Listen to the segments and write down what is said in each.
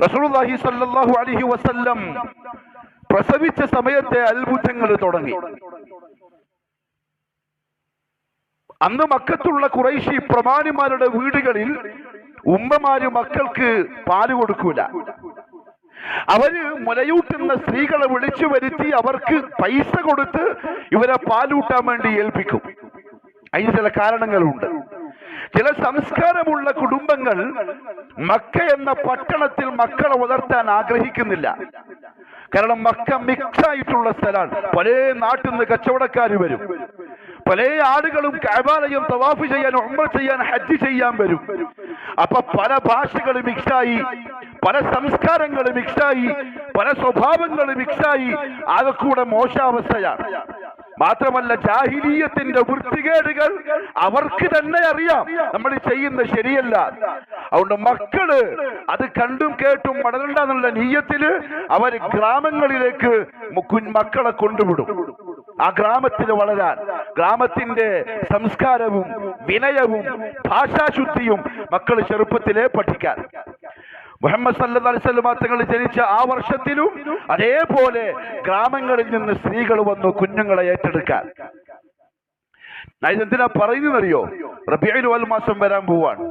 റസൂലുള്ളാഹി സല്ലല്ലാഹു അലൈഹി വസല്ലം പ്രസവിച്ച സമയത്തെ അത്ഭുതങ്ങൾ തുടങ്ങി. അന്ന് മക്കത്തുള്ള കുറേശി പ്രമാണിമാരുടെ വീടുകളിൽ ഉമ്മമാര് മക്കൾക്ക് പാൽ കൊടുക്കൂല. അവർ മുലയൂട്ടുന്ന സ്ത്രീകളെ വിളിച്ചു വരുത്തി അവർക്ക് പൈസ കൊടുത്ത് ഇവരെ പാലൂട്ടാൻ വേണ്ടി ഏൽപ്പിക്കും. അതിന് ചില കാരണങ്ങളുണ്ട്. ചില സംസ്കാരമുള്ള കുടുംബങ്ങൾ മക്ക എന്ന പട്ടണത്തിൽ മക്കളെ വളർത്താൻ ആഗ്രഹിക്കുന്നില്ല. കാരണം മക്ക മിക്സ് ആയിട്ടുള്ള സ്ഥലമാണ്. പല നാട്ടിൽ നിന്ന് കച്ചവടക്കാർ വരും. പല ആളുകളും കാബാലയം തവാഫ് ചെയ്യാൻ ഉമ്മ ചെയ്യാൻ ഹജ്ജ് ചെയ്യാൻ വരും. അപ്പൊ പല ഭാഷകൾ മിക്സായി പല സംസ്കാരങ്ങൾ മിക്സായി പല സ്വഭാവങ്ങൾ മിക്സായി ആകെ കൂടെ മോശാവസ്ഥയാണ്. മാത്രമല്ല ജാഹിലീയത്തിന്റെ വൃത്തികേടുകൾ അവർക്ക് തന്നെ അറിയാം. നമ്മൾ ചെയ്യുന്ന ശരിയല്ല. അതുകൊണ്ട് മക്കൾ അത് കണ്ടും കേട്ടും വളരണ്ടെന്നുള്ള നീയത്തിൽ അവർ ഗ്രാമങ്ങളിലേക്ക് മക്കളെ കൊണ്ടുവിടും. ആ ഗ്രാമത്തിൽ വളരാൻ ഗ്രാമത്തിന്റെ സംസ്കാരവും വിനയവും ഭാഷാശുദ്ധിയും മക്കൾ ചെറുപ്പത്തിലേ പഠിക്കാൻ. മുഹമ്മദ് സല്ലു അലൈഹി വസല്ലം തങ്ങൾ ജനിച്ച ആ വർഷത്തിലും അതേപോലെ ഗ്രാമങ്ങളിൽ നിന്ന് സ്ത്രീകൾ വന്നു കുഞ്ഞുങ്ങളെ ഏറ്റെടുക്കാൻ. എന്തിനാ പറയുന്നറിയോ റബിയുൽ വൽ മാസം വരാൻ പോവാണ്.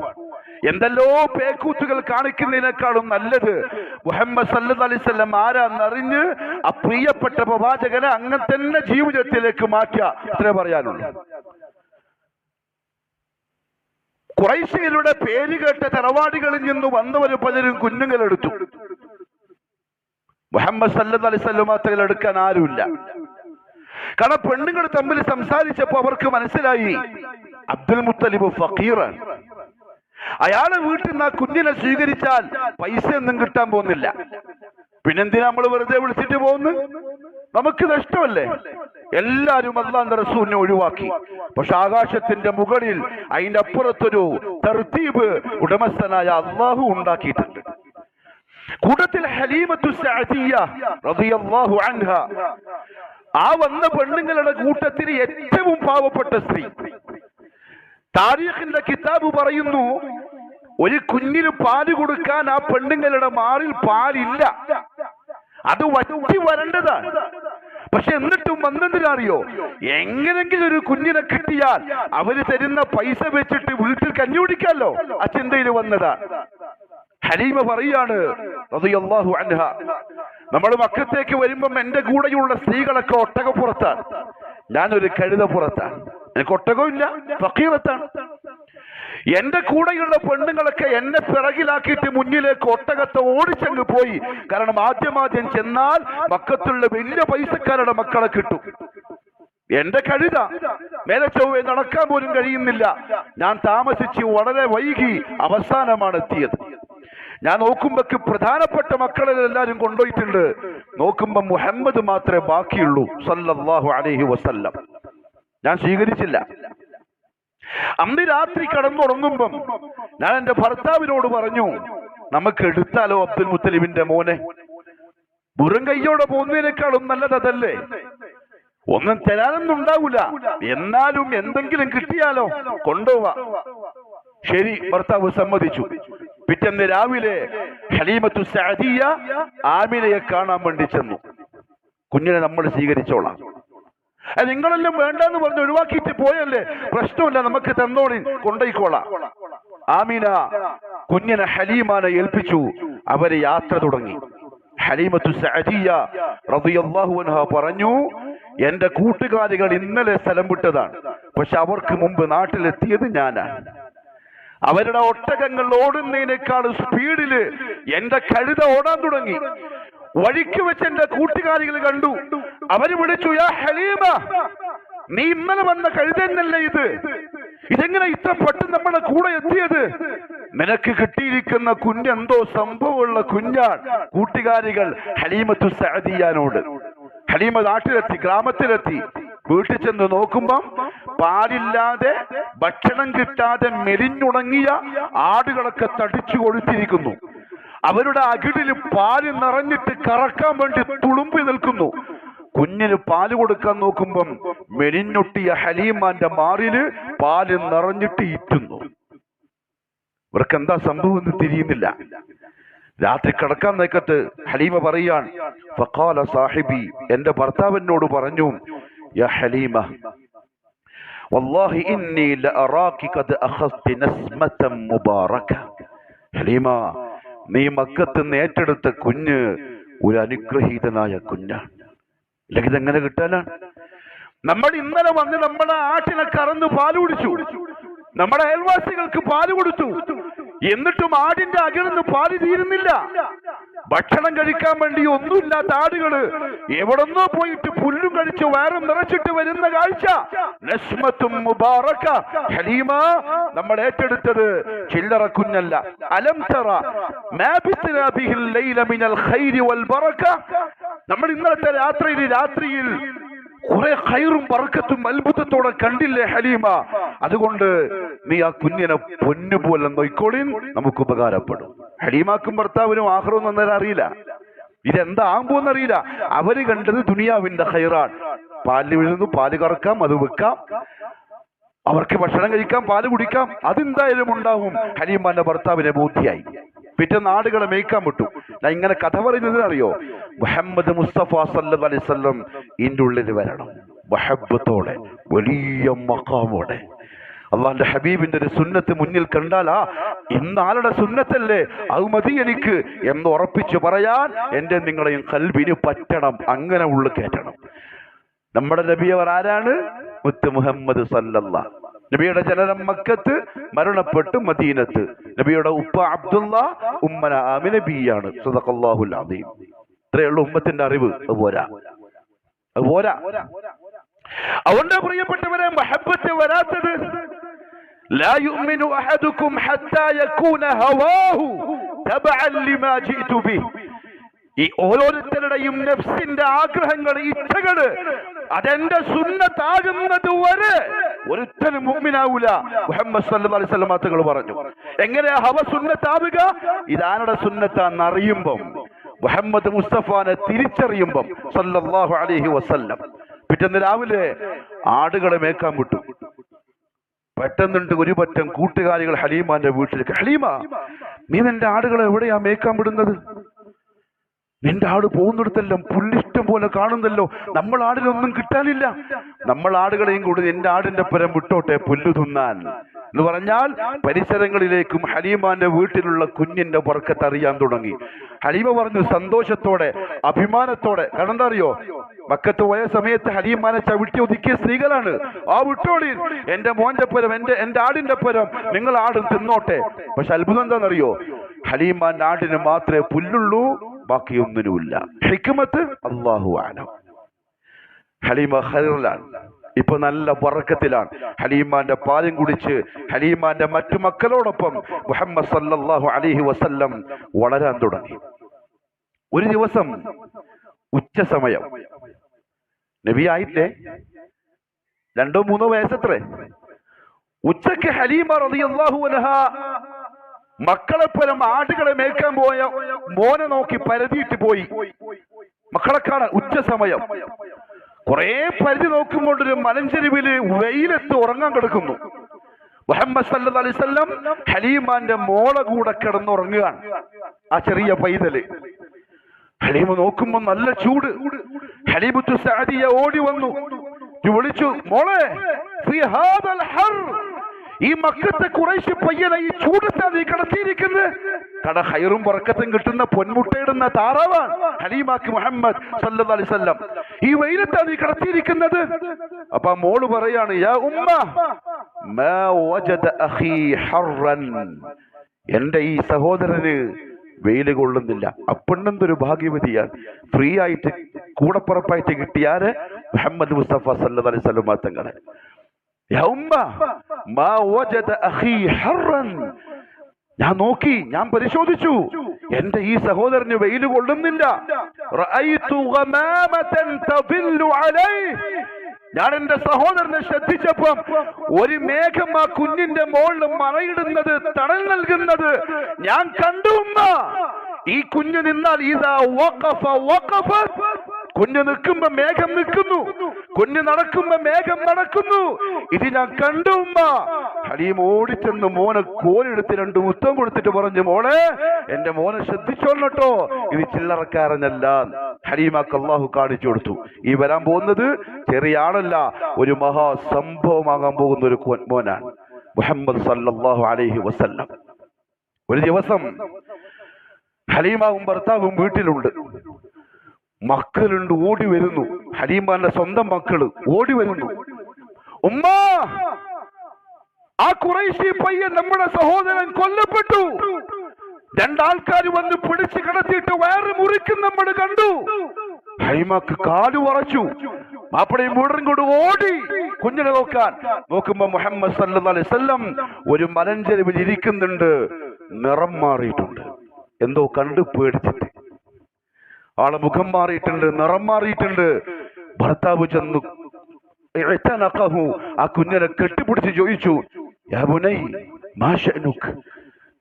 എന്തെല്ലോ പേക്കൂത്തുകൾ കാണിക്കുന്നതിനേക്കാളും നല്ലത് മുഹമ്മദ് സല്ലു അലൈഹി വസല്ലം ആരാന്നറിഞ്ഞ് ആ പ്രിയപ്പെട്ട പ്രവാചകനെ അങ്ങനെ തന്നെ ജീവിതത്തിലേക്ക് മാറ്റുക ഇത്രേ പറയാനുള്ളൂ. കുറൈശികളുടെ പേര് കേട്ട തറവാടികളിൽ നിന്ന് വന്നവര് പലരും കുഞ്ഞുങ്ങളെടുത്തു മുഹമ്മദ് വസല്ലം തങ്ങൾ എടുക്കാൻ ആരുമില്ല. കാരണം പെണ്ണുങ്ങൾ തമ്മിൽ സംസാരിച്ചപ്പോ അവർക്ക് മനസ്സിലായി അബ്ദുൽ മുത്തലിബ് ഫക്കീറാണ് അയാളെ വീട്ടിൽ നിന്ന് ആ കുഞ്ഞിനെ സ്വീകരിച്ചാൽ പൈസ ഒന്നും കിട്ടാൻ പോകുന്നില്ല. പിന്നെന്തിനാ നമ്മൾ വെറുതെ വിളിച്ചിട്ട് പോകുന്നു നമുക്ക് നഷ്ടമല്ലേ എല്ലാരും അള്ളാന്റെ റസൂലിനെ ഒഴിവാക്കി. പക്ഷെ ആകാശത്തിന്റെ മുകളിൽ അതിന്റെ അപ്പുറത്തൊരു തർത്തീബ് ഉടമസ്ഥനായ അള്ളാഹു ഉണ്ടാക്കിയിട്ടുണ്ട്. കൂട്ടത്തിൽ ഹലീമത്തു റളിയല്ലാഹു അൻഹ. ആ വന്ന പെണ്ണുങ്ങളുടെ കൂട്ടത്തിൽ ഏറ്റവും പാവപ്പെട്ട സ്ത്രീ. താരീഖിന്റെ കിതാബ് പറയുന്നു ഒരു കുഞ്ഞിന് പാൽ കൊടുക്കാൻ ആ പെണ്ണുങ്ങളുടെ മാറിൽ പാലില്ല. അത് വറ്റി വരേണ്ടതാണ് പക്ഷെ എന്നിട്ടും വന്നെന്തിനറിയോ? എങ്ങനെങ്കിലും ഒരു കുഞ്ഞിനെ കിട്ടിയാൽ അവർ തരുന്ന പൈസ വെച്ചിട്ട് വീട്ടിൽ കഞ്ഞി കുടിക്കാലോ? ആ ചിന്തയിൽ വന്നതാ. ഹലീമ പറയാണ് റളിയല്ലാഹു അൻഹ നമ്മൾ മക്കത്തേക്ക് വരുമ്പം എന്റെ കൂടെയുള്ള സ്ത്രീകളൊക്കെ ഒട്ടകപ്പുറത്താണ്. ഞാനൊരു കഴുത പുറത്താണ് എനിക്ക് ഒട്ടകവും ഇല്ല ഫക്കീറത്താണ്. എന്റെ കൂടെയുള്ള പെണ്ണുങ്ങളൊക്കെ എന്നെ പിറകിലാക്കിയിട്ട് മുന്നിലേക്ക് ഒട്ടകത്തെ ഓടിച്ചങ്ങ് പോയി. കാരണം ആദ്യമാദ്യം ചെന്നാൽ മക്കത്തുള്ള വലിയ പൈസക്കാരുടെ മക്കളെ കിട്ടും. എന്റെ കഴുത മേലെ ചൊവ്വെ നടക്കാൻ പോലും കഴിയുന്നില്ല. ഞാൻ താമസിച്ച് വളരെ വൈകി അവസാനമാണ് എത്തിയത്. ഞാൻ നോക്കുമ്പോക്ക് പ്രധാനപ്പെട്ട മക്കളെ എല്ലാരും കൊണ്ടുപോയിട്ടുണ്ട്. നോക്കുമ്പോ മുഹമ്മദ് മാത്രമേ ബാക്കിയുള്ളൂ. സല്ലല്ലാഹു അലൈഹി വസല്ലം. ഞാൻ സ്വീകരിച്ചില്ല. അന്ന് രാത്രി കടന്നുറങ്ങുമ്പം ഞാൻ എന്റെ ഭർത്താവിനോട് പറഞ്ഞു നമുക്ക് എടുത്താലോ അബ്ദുൽ മുത്തലിബിന്റെ മോനെ? വെറും കയ്യോടെ പോകുന്നതിനേക്കാളും നല്ലത് അതല്ലേ ഒന്നും തരാനൊന്നും ഉണ്ടാവൂല. എന്നാലും എന്തെങ്കിലും കിട്ടിയാലോ കൊണ്ടുപോവാ. ശരി ഭർത്താവ് സമ്മതിച്ചു. പിറ്റേന്ന് രാവിലെ ഹലീമത്തു സാദിയ ആമിനയെ കാണാൻ വേണ്ടി ചെന്നു. കുഞ്ഞിനെ നമ്മൾ സ്വീകരിച്ചോളാം. നിങ്ങളെല്ലാം വേണ്ടെന്ന് പറഞ്ഞ് ഒഴിവാക്കിയിട്ട് പോയല്ലേ? പ്രശ്നമില്ല നമുക്ക് തന്നോളി കൊണ്ടോയിക്കോളാം. ആമീന കുഞ്ഞിനെ ഹലീമാനെ ഏൽപ്പിച്ചു. അവർ യാത്ര തുടങ്ങി. ഹലീമത്തു സഅദിയ റളിയല്ലാഹു പറഞ്ഞു എന്റെ കൂട്ടുകാരികൾ ഇന്നലെ സ്ഥലം വിട്ടതാണ്. പക്ഷെ അവർക്ക് മുമ്പ് നാട്ടിലെത്തിയത് ഞാനാണ് അവരുടെ ഒട്ടകങ്ങൾ ഓടുന്നതിനേക്കാൾ സ്പീഡിൽ എന്റെ കഴുത ഓടാൻ തുടങ്ങി. വഴിക്ക് വെച്ച് എന്റെ കൂട്ടുകാരികൾ കണ്ടു. അവർ വിളിച്ചു ഹലീമ നീ ഇന്നലെ വന്ന കഴുതന്നല്ലേ ഇത്? ഇതെങ്ങനെ ഇത്ര പെട്ട് നമ്മുടെ കൂടെ എത്തിയത്? നിനക്ക് കിട്ടിയിരിക്കുന്ന കുഞ്ഞെന്തോ സംഭവമുള്ള കുഞ്ഞാൻ കൂട്ടുകാരികൾ ഹലീമത്തു സഹദിയാനോട് ഹലീമ നാട്ടിലെത്തി ഗ്രാമത്തിലെത്തി. വീട്ടിൽ ചെന്ന് നോക്കുമ്പം പാലില്ലാതെ ഭക്ഷണം കിട്ടാതെ മെലിഞ്ഞുണങ്ങിയ ആടുകളൊക്കെ തടിച്ചു കൊടുത്തിരിക്കുന്നു അവരുടെ അകിടിൽ പാൽ നിറഞ്ഞിട്ട് കറക്കാൻ വേണ്ടി തുളുമ്പി നിൽക്കുന്നു. കുഞ്ഞിന് പാൽ കൊടുക്കാൻ നോക്കുമ്പം മെലിഞ്ഞൊട്ടിയ ഹലീമാന്റെ മാറിൽ പാൽ നിറഞ്ഞിട്ട് ഇറ്റുന്നു ഇവർക്ക് എന്താ സംഭവം എന്ന് തിരിയുന്നില്ല. രാത്രി കിടക്കാൻ നേക്കത്ത് ഹലീമ പറയാൻ ഫക്കാല സാഹിബി എന്റെ ഭർത്താവിനോട് പറഞ്ഞു യാ ഹലീമ വല്ലാഹി ഇന്നി ലഅറാകി ഖദ് അഖസ്തി നസ്മതൻ മുബാറക. ഹലീമ നീ മക്കത്ത് നിന്ന് ഏറ്റെടുത്ത കുഞ്ഞ് ഒരു അനുഗ്രഹീതനായ കുഞ്ഞാണ്. അല്ലെങ്കിൽ ഇതെങ്ങനെ കിട്ടാനാണ്? നമ്മൾ ഇന്നലെ വന്ന് നമ്മുടെ ആട്ടിനെ കറന്ന് പാൽ കുടിച്ചു. നമ്മുടെ അയൽവാസികൾക്ക് പാൽ കൊടുത്തു. എന്നിട്ടും ആടിന്റെ അകിടുന്ന് പാൽ തീരുന്നില്ല. ഭക്ഷണം കഴിക്കാൻ വേണ്ടി ഒന്നുമില്ലാത്ത ആടുകൾ എവിടെന്നോ പോയിട്ട് പുല്ലും കഴിച്ച് വയറും നിറച്ചിട്ട് വരുന്ന കാഴ്ച. നസ്മത്തും മുബാറക്ക. ഹലീമ നമ്മൾ ഏറ്റെടുത്തത് ചില്ലറ കുഞ്ഞല്ല. അലം തറ. മിനൽ നമ്മൾ ഇന്നലത്തെ രാത്രിയിൽ രാത്രിയിൽ കുറെ ഹൈറും ബർക്കത്തും അത്ഭുതത്തോടെ കണ്ടില്ലേ ഹലീമ? അതുകൊണ്ട് നീ ആ കുഞ്ഞിനെ പൊന്നുപോലെ നോയിക്കോളിൻ നമുക്ക് ഉപകാരപ്പെടും. ഹലീമാക്കും ഭർത്താവിനും ആഹ്റവും അന്നേരം അറിയില്ല. ഇതെന്താ ആകുമ്പോന്നറിയില്ല അവർ കണ്ടത് ദുനിയാവിന്റെ ഹൈറാൻ പാൽ വിഴുന്നു പാൽ കറക്കാം അത് വെക്കാം. അവർക്ക് ഭക്ഷണം കഴിക്കാം പാൽ കുടിക്കാം. അതെന്തായാലും ഉണ്ടാവും. ഹലീമാന്റെ ഭർത്താവിനെ ബോധ്യായി. പിറ്റേ നാടുകളെ മേയ്ക്കാൻ വിട്ടു. ഞാൻ ഇങ്ങനെ കഥ പറയുന്നതിനറിയോ മുഹമ്മദ് മുസ്തഫ സല്ലു അലൈഹി വസല്ലം ഇതിന്റെ ഉള്ളിൽ വരണം. മഹബത്തോടെ വലിയ മക്കാമോടെ അള്ളാന്റെ ഹബീബിന്റെ ഒരു സുന്നത്ത് മുന്നിൽ കണ്ടാലാ ഇന്നാളുടെ സുന്നത്തല്ലേ? അത് മതി എനിക്ക് എന്ന് ഉറപ്പിച്ചു പറയാൻ എന്റെ നിങ്ങളെയും കൽബിന് പറ്റണം. അങ്ങനെ ഉള്ളു കയറ്റണം. നമ്മുടെ നബിയവർ ആരാണ്? മുത്ത് മുഹമ്മദ് സല്ലല്ല നബിയുടെ ജനനം മക്കത്ത് മരണപ്പെട്ട് മദീനത്ത് നബിയുടെ ഉപ്പ അബ്ദുള്ള ഉമ്മന ആമിന ബിയാണ് സദഖല്ലാഹുൽ അദീം ഇത്രയുള്ള ഉമ്മത്തിന്റെ അറിവ് അത് പോരാ അത് പോരാ അതുകൊണ്ട് പ്രിയപ്പെട്ടവരെ മഹബത്ത് വരാത്തത് لا يؤمن أحدكم حتى يكون هواه تبعا لما جئت به ഈ ഓരോരുത്തരുടെയും നഫ്സിന്റെ ആഗ്രഹങ്ങൾ ഇച്ഛകള് അതെന്റെ സുന്നത്താകുന്നത് വരെ ഒരുത്തനും മുമ്പിനാവൂല മുഹമ്മദ് സല്ലു അലൈഹി വസല്ലം തങ്ങൾ പറഞ്ഞു. എങ്ങനെയാ ഹവ സുന്നത്താവുക ഇതാരുടെ സുന്നത്താന്നറിയുമ്പം മുഹമ്മദ് മുസ്തഫാനെ തിരിച്ചറിയുമ്പം സല്ലല്ലാഹു അലൈഹി വസല്ലം. പിറ്റേന്ന് രാവിലെ ആടുകളെ മേക്കാൻ വിട്ടു. പെട്ടെന്നുണ്ട് ഒരു പറ്റം കൂട്ടുകാരികൾ ഹലീമാന്റെ വീട്ടിലേക്ക് ഹലീമ നീ നിന്റെ ആടുകളെ എവിടെയാ മേക്കാൻ വിടുന്നത്? നിന്റെ ആട് പോകുന്നിടത്തെല്ലാം പുല്ലിഷ്ടം പോലെ കാണുന്നല്ലോ. നമ്മൾ ആടിനൊന്നും കിട്ടാനില്ല. നമ്മൾ ആടുകളെയും കൂടി നിന്റെ ആടിന്റെ പരം വിട്ടോട്ടെ പുല്ലു തിന്നാൻ. എന്ന് പറഞ്ഞാൽ പരിസരങ്ങളിലേക്കും ഹലീമാന്റെ വീട്ടിലുള്ള കുഞ്ഞിന്റെ പുറക്കത്ത് അറിയാൻ തുടങ്ങി. ഹലീമ പറഞ്ഞു സന്തോഷത്തോടെ അഭിമാനത്തോടെ. കാരണം എന്താ അറിയോ? മക്കത്ത് പോയ സമയത്ത് ഹലീമാനെ ചവിട്ടി ഒതുക്കിയ സ്ത്രീകളാണ്. ആ വിട്ടോളി എന്റെ മോന്റെ പുരം എന്റെ എന്റെ ആടിന്റെ പുരം നിങ്ങൾ ആടും തിന്നോട്ടെ. പക്ഷെ അത്ഭുതം എന്താണെന്നറിയോ? ഹലീമാന്റെ ആടിന് മാത്രമേ പുല്ലുള്ളൂ ബാക്കിയൊന്നിനുമില്ല. ഹിക്മത്ത് അള്ളാഹു ആലം ഹലീമ ഹൈറിലാണ് ഇപ്പൊ നല്ല വറക്കത്തിലാണ്. ഹലീമാന്റെ പാലും കുടിച്ച് ഹലീമാന്റെ മറ്റു മക്കളോടൊപ്പം മുഹമ്മദ് സല്ലാഹു അലിഹി വസല്ലം വളരാൻ തുടങ്ങി. ഒരു ദിവസം ഉച്ച സമയം. നബി ആയില്ലേ? രണ്ടോ മൂന്നോ വയസ്സത്രേ? ഉച്ചയ്ക്ക് ഹലീമ റളിയല്ലാഹു അൻഹ മക്കളെ പോലും ആടുകളെ മേക്കാൻ പോയ മോനെ നോക്കി പരതിയിട്ട് പോയി. മക്കളെ കാണാൻ ഉച്ച സമയം. കുറെ പരിധി നോക്കുമ്പോൾ ഒരു വെയിലത്ത് ഉറങ്ങാൻ കിടക്കുന്നു. മുഹമ്മദ് സല്ലു അലൈഹി വസല്ലം ഹലീമാന്റെ മോള കൂടെ കിടന്നുറങ്ങുകയാണ്. ആ ചെറിയ പൈതൽ. ഹലീമ നോക്കുമ്പോ നല്ല ചൂട്. സഅദിയ ഓടി വന്നു. വിളിച്ചു മോളെ ഈ മക്കത്തെ കുറേശ്ശി പയ്യനെ ഈ ചൂടത്തെ നീ കിടത്തിയിരിക്കുന്നത് കട ഹൈറും പറക്കത്തും കിട്ടുന്ന പൊന്മുട്ടയിടുന്ന താറാവാണ് ഹലീമാക്ക് മുഹമ്മദ് സല്ലല്ലാഹു അലൈഹി വസല്ലം. ഈ വെയിലത്തെ നീ കിടത്തിയിരിക്കുന്നത്. അപ്പൊ മോൾ പറയാണ് യാ ഉമ്മ മാ വജദ എന്റെ ഈ സഹോദരന് വെയിൽ കൊള്ളുന്നില്ല. അപ്പെണ്ണെന്തൊരു ഭാഗ്യവതിയാണ്. ഫ്രീ ആയിട്ട് കൂടപ്പുറപ്പായിട്ട് കിട്ടിയാൽ മുഹമ്മദ് മുസ്തഫ സല്ലു അലൈഹി വസല്ലം തങ്ങളെ ഞാൻ നോക്കി ഞാൻ പരിശോധിച്ചു. എന്റെ ഈ സഹോദരന് വെയിൽ കൊള്ളുന്നില്ല. ഞാൻ എന്റെ സഹോദരനെ ശ്രദ്ധിച്ചപ്പം ഒരു മേഘം ആ കുഞ്ഞിന്റെ മുകളിൽ മറയിടുന്നത് തണൽ നൽകുന്നത് ഞാൻ കണ്ടു ഈ കുഞ്ഞ് നിന്നാൽ ഇതാ കുഞ്ഞ് നിൽക്കുമ്പോ മേഘം നിൽക്കുന്നു. കുഞ്ഞ് നടക്കുമ്പോ മേഘം നടക്കുന്നു. ഇത് ഞാൻ കണ്ടു ഹലീം ഓടിച്ചെന്ന് മോനെ കോലെടുത്ത് രണ്ട് മുത്തം കൊടുത്തിട്ട് പറഞ്ഞു മോളെ എന്റെ മോനെ ശ്രദ്ധിച്ചോളട്ടോ ഇത് ചില്ലറക്കാരനല്ല. ഹലീമാക്ക് അള്ളാഹു കാണിച്ചു കൊടുത്തു. ഈ വരാൻ പോകുന്നത് ചെറിയ ആളല്ല ഒരു മഹാസംഭവമാകാൻ പോകുന്ന ഒരു മോനാണ്. മുഹമ്മദ് സല്ലല്ലാഹു അലൈഹി വസല്ലം. ഒരു ദിവസം ഹലീമാവും ഭർത്താവും വീട്ടിലുണ്ട്. മക്കളുണ്ട് ഓടി വരുന്നു. ഹരീംബാന്റെ സ്വന്തം മക്കൾ ഓടി വരുന്നു. ഉമ്മ ആ കുറേശ്ശി പയ്യൻ നമ്മുടെ സഹോദരൻ കൊല്ലപ്പെട്ടു. രണ്ടാൾക്കാർ വന്ന് പിടിച്ച് കിടത്തിയിട്ട് വയറ് മുറിക്കും നമ്മൾ കണ്ടു. ഹൈമക്ക് കാലു വറച്ചു. മാപ്പിളയും വീടും കൊണ്ട് ഓടി കുഞ്ഞിനെ നോക്കാൻ. നോക്കുമ്പോ മുഹമ്മദ് സല്ലു അലൈഹി സ്വല്ലം ഒരു മലഞ്ചെരുവിൽ ഇരിക്കുന്നുണ്ട്. നിറം മാറിയിട്ടുണ്ട്. എന്തോ കണ്ടു പേടിച്ചിട്ട്. ആളെ മുഖം മാറിയിട്ടുണ്ട് നിറം മാറിയിട്ടുണ്ട്. ഭർത്താവ് ചെന്നു. ആ കുഞ്ഞിനെ കെട്ടിപ്പിടിച്ച് ചോദിച്ചു?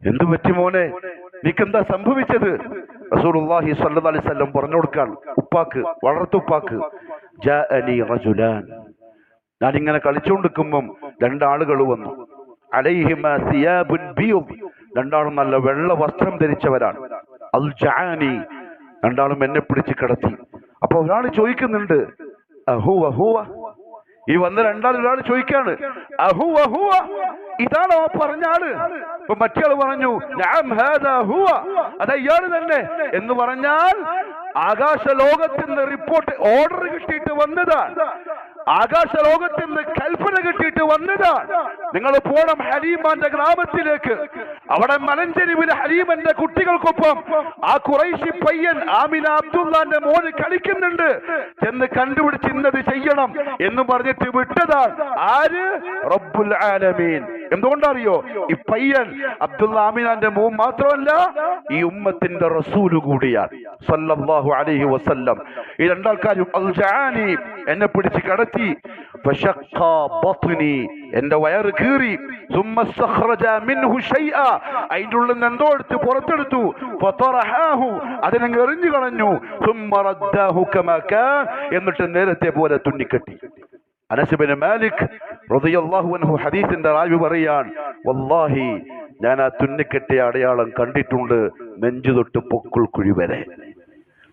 എന്തു പറ്റി മോനെ? നീക്കെന്താ സംഭവിച്ചത്? റസൂലുള്ളാഹി സ്വല്ലല്ലാഹി അലൈഹി വസല്ലം പറഞ്ഞു കൊടുക്കാൻ ഉപ്പാക്ക് വളർത്തുപ്പാക്ക് റജുലാൻ. ഞാൻ ഇങ്ങനെ കളിച്ചുകൊണ്ടിരിക്കുമ്പം രണ്ടാളുകൾ വന്നു. അലൈഹിമ സിയാബുൻ ബിയുബ് രണ്ടാളും നല്ല വെള്ള വസ്ത്രം ധരിച്ചവരാണ്. അൽ ജാനി രണ്ടാളും എന്നെ പിടിച്ച് കിടത്തി. അപ്പൊ ഒരാൾ ചോദിക്കുന്നുണ്ട് അഹുവ ഹൂവ? ഈ വന്ന രണ്ടാൾ ഒരാൾ ചോദിക്കാണ് അഹുവ ഹൂവ? ഇതാണോ പറഞ്ഞാൾ ഇപ്പൊ മറ്റേ പറഞ്ഞു "നഅം ഹാദാ ഹുവ. അത് ഇയാൾ തന്നെ എന്ന് പറഞ്ഞാൽ ആകാശ ലോകത്തിൽ നിന്ന് റിപ്പോർട്ട് ഓർഡർ കിട്ടിയിട്ട് വന്നതാണ് ആകാശ ലോകത്തിൽ നിന്ന് കൽപ്പന കിട്ടിയിട്ട് വന്നതാണ്. നിങ്ങൾ പോണം ഹലീമാന്റെ ഗ്രാമത്തിലേക്ക്. അവിടെ മലഞ്ചെരിവിൽ ഹലീമന്റെ കുട്ടികൾക്കൊപ്പം ആ കുറൈശി പയ്യൻ ആമിന അബ്ദുല്ലാന്റെ മോന് കളിക്കുന്നുണ്ട്. എന്ന് കണ്ടുപിടിച്ച് ഇന്നത് ചെയ്യണം എന്ന് പറഞ്ഞിട്ട് വിട്ടതാണ്. ആര്? റബ്ബുൽ ആലമീൻ. എന്തുകൊണ്ടറിയോ? ഈ പയ്യൻ അബ്ദുള്ള ആമിനാന്റെ മോൻ മാത്രമല്ല ഈ ഉമ്മത്തിന്റെ റസൂൽ കൂടിയാണ്. സല്ലല്ലാഹു അലൈഹി വസല്ലം. ഈ രണ്ടാൾക്കാരും എന്നെ പിടിച്ച് കടത്തി. എന്റെ വയറ് കീറി. അതിന്റെ ഉള്ളിൽ നിന്ന് എന്തോ എടുത്ത് പുറത്തെടുത്തു. അതിനെ എറിഞ്ഞു കളഞ്ഞു. എന്നിട്ട് നേരത്തെ പോലെ തുണ്ണിക്കെട്ടി അനസിബിന് മാലിക് റളിയല്ലാഹു അൻഹു ഹദീസിന്റെ റാവി പറയാൻ വല്ലാഹി ഞാൻ ആ തുന്നിക്കെട്ടിയ അടയാളം കണ്ടിട്ടുണ്ട് നെഞ്ചു തൊട്ട് പൊക്കുൾ കുഴി വരെ.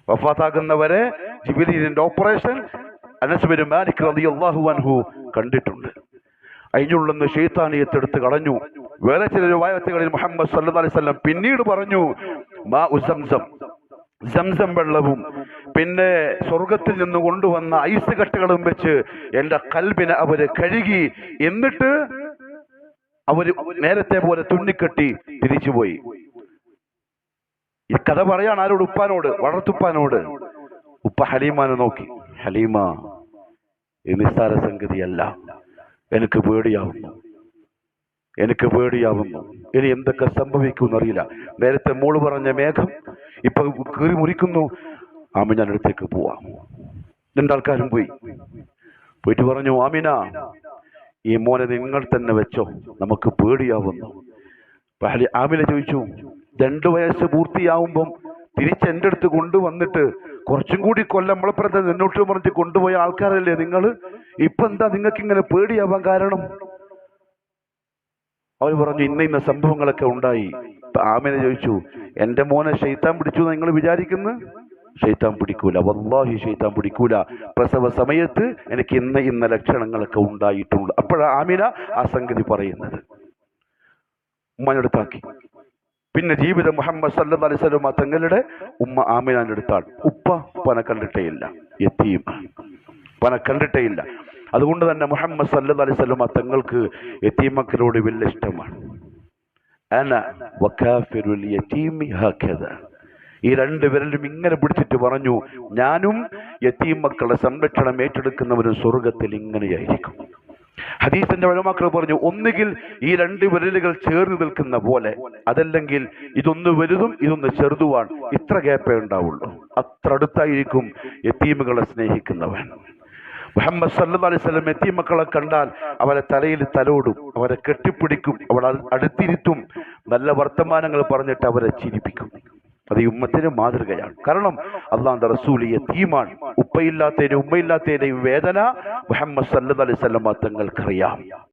വഫാത്താകുന്നവരെ ജിബിലീലിന്റെ ഓപ്പറേഷൻ അനസുബിന് മാലിക് റളിയല്ലാഹു അൻഹു കണ്ടിട്ടുണ്ട്. അയിഞ്ഞുള്ളെന്ന് ഷെയ്ത്താനിയത്തെടുത്ത് കളഞ്ഞു. വേറെ ചില രൂപായത്തുകളിൽ മുഹമ്മദ് സല്ലു അലൈഹി വസല്ലം പിന്നീട് പറഞ്ഞു മാ ഉസംസം സംസം വെള്ളവും പിന്നെ സ്വർഗത്തിൽ നിന്ന് കൊണ്ടുവന്ന ഐസ് കട്ടകളും വെച്ച് എന്റെ കൽബിനെ അവർ കഴുകി എന്നിട്ട് അവർ നേരത്തെ പോലെ തുന്നിക്കെട്ടി തിരിച്ചുപോയി. ഈ കഥ പറയാണ് ആരോട്? ഉപ്പാനോട് വളർത്തുപ്പാനോട്. ഉപ്പ ഹലീമാനെ നോക്കി. ഹലീമ നിസ്സാര സംഗതിയല്ല. എനിക്ക് പേടിയാവുന്നു. എനിക്ക് പേടിയാവുന്നു. ഇനി എന്തൊക്കെ സംഭവിക്കും അറിയില്ല നേരത്തെ മോൾ പറഞ്ഞ മേഘം ഇപ്പൊ കീറി മുറിക്കുന്നു. ആമിന അടുത്തേക്ക് പോവാം. രണ്ടാൾക്കാരും പോയി. പോയിട്ട് പറഞ്ഞു ആമിന ഈ മോനെ നിങ്ങൾ തന്നെ വെച്ചോ നമുക്ക് പേടിയാവുന്നു. ആമിന ചോദിച്ചു രണ്ടു വയസ്സ് പൂർത്തിയാവുമ്പം തിരിച്ച് എന്റെ അടുത്ത് കൊണ്ടുവന്നിട്ട് കുറച്ചും കൂടി കൊല്ലം നമ്മളപ്പുറത്ത് നിന്നോട്ട് പറഞ്ഞ് കൊണ്ടുപോയ ആൾക്കാരല്ലേ നിങ്ങൾ ഇപ്പൊ എന്താ നിങ്ങൾക്ക് ഇങ്ങനെ പേടിയാവാൻ കാരണം? അവർ പറഞ്ഞു ഇന്ന ഇന്ന സംഭവങ്ങളൊക്കെ ഉണ്ടായി. ആമിന ചോദിച്ചു എന്റെ മോനെ ശൈത്താൻ പിടിച്ചു നിങ്ങൾ വിചാരിക്കുന്നു? ഷെയ്ത്താൻ പിടിക്കൂല. വല്ലാഹി ഷെയ്ത്താൻ പിടിക്കൂല. പ്രസവ സമയത്ത് എനിക്ക് ഇന്ന ഇന്ന ലക്ഷണങ്ങളൊക്കെ ഉണ്ടായിട്ടുണ്ട്. അപ്പോഴാ ആമിന ആ സംഗതി പറയുന്നത്. ഉമ്മനടുത്താക്കി പിന്നെ ജീവിതം മുഹമ്മദ് സല്ലു അലൈഹി വസല്ലം തങ്ങളുടെ ഉമ്മ ആമിനാന്റെ അടുത്താണ്. ഉപ്പ പന കണ്ടിട്ടേ ഇല്ല. എത്തിയും. പന കണ്ടിട്ടേ ഇല്ല. അതുകൊണ്ട് തന്നെ മുഹമ്മദ് സല്ലു അലൈഹി വസല്ലം തങ്ങൾക്ക് യത്തീമക്കളോട് വലിയ ഇഷ്ടമാണ്. അന വക്കാഫിരുൽ യതീമി ഹകദ. ഈ രണ്ട് വിരലും ഇങ്ങനെ പിടിച്ചിട്ട് പറഞ്ഞു ഞാനും യത്തീം മക്കളുടെ സംരക്ഷണം ഏറ്റെടുക്കുന്നവരും സ്വർഗത്തിൽ ഇങ്ങനെയായിരിക്കും. ഹദീസിന്റെ വഴമാക്കൾ പറഞ്ഞു ഒന്നുകിൽ ഈ രണ്ട് വിരലുകൾ ചേർന്ന് നിൽക്കുന്ന പോലെ അതല്ലെങ്കിൽ ഇതൊന്ന് വലുതും ഇതൊന്ന് ചെറുതുമാണ് ഇത്ര ഗ്യാപ്പേ ഉണ്ടാവുള്ളൂ. അത്ര അടുത്തായിരിക്കും യത്തീമുകളെ സ്നേഹിക്കുന്നവൻ. മുഹമ്മദ് സല്ലു അലൈഹി സ്വലം എത്തി മക്കളെ കണ്ടാൽ അവരെ തലയിൽ തലോടും അവരെ കെട്ടിപ്പിടിക്കും അവരെ അടുത്തിരുത്തും നല്ല വർത്തമാനങ്ങൾ പറഞ്ഞിട്ട് അവരെ ചിരിപ്പിക്കും. അത് ഈ ഉമ്മത്തിന് മാതൃകയാണ്. കാരണം അള്ളാന്റെ റസൂലിയ തീമാൻ ഉപ്പയില്ലാത്തതിനും ഉമ്മയില്ലാത്തതിനെയും വേദന മുഹമ്മദ് സല്ലു അലൈഹി വസല്ലം തങ്ങൾക്കറിയാം.